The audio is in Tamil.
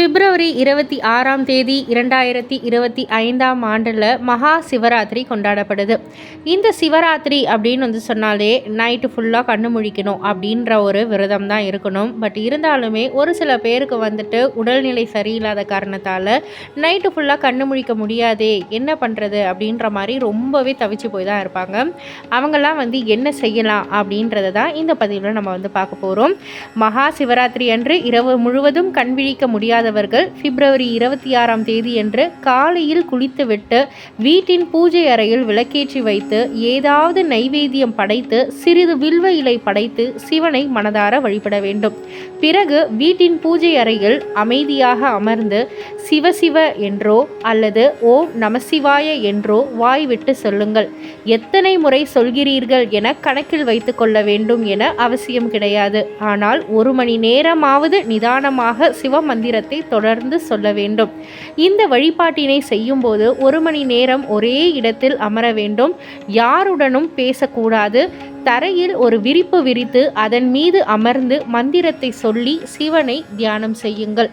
பிப்ரவரி இருபத்தி ஆறாம் தேதி இரண்டாயிரத்தி இருபத்தி ஐந்தாம் ஆண்டில் மகா சிவராத்திரி கொண்டாடப்படுது. இந்த சிவராத்திரி அப்படின்னு வந்து சொன்னாலே நைட்டு ஃபுல்லாக கண்ணு முழிக்கணும் அப்படின்ற ஒரு விரதம் தான் இருக்கணும். பட் இருந்தாலுமே ஒரு சில பேருக்கு வந்துட்டு உடல்நிலை சரியில்லாத காரணத்தால் நைட்டு ஃபுல்லாக கண்ணு முழிக்க முடியாதே என்ன பண்ணுறது அப்படின்ற மாதிரி ரொம்பவே தவிச்சு போய் தான் இருப்பாங்க. அவங்கெல்லாம் வந்து என்ன செய்யலாம் அப்படின்றத தான் இந்த பதிவில் நம்ம வந்து பார்க்க போகிறோம் மகா சிவராத்திரி அன்று இரவு முழுவதும் கண் விழிக்க முடியாத முடியாதவர்கள் பிப்ரவரி இருபத்தி ஆறாம் தேதியன்று காலையில் குளித்துவிட்டு வீட்டின் பூஜை அறையில் விளக்கேற்றி வைத்து ஏதாவது நைவேத்தியம் படைத்து சிறிது வில்வ இலை படைத்து சிவனை மனதார வழிபட வேண்டும். பிறகு வீட்டின் பூஜை அறையில் அமைதியாக அமர்ந்து சிவசிவ என்றோ அல்லது ஓம் நமசிவாய என்றோ வாய்விட்டு சொல்லுங்கள். எத்தனை முறை சொல்கிறீர்கள் என கணக்கில் வைத்து கொள்ள வேண்டும் என அவசியம் கிடையாது. ஆனால் ஒரு மணி நேரமாவது நிதானமாக சிவ மந்திரத்தை தொடர்ந்து சொல்ல வேண்டும். இந்த வழிபாட்டினை செய்யும்போது ஒரு மணி நேரம் ஒரே இடத்தில் அமர வேண்டும். யாருடனும் பேசக்கூடாது. தரையில் ஒரு விரிப்பு விரித்து அதன் மீது அமர்ந்து மந்திரத்தை சொல்லி சிவனை தியானம் செய்யுங்கள்.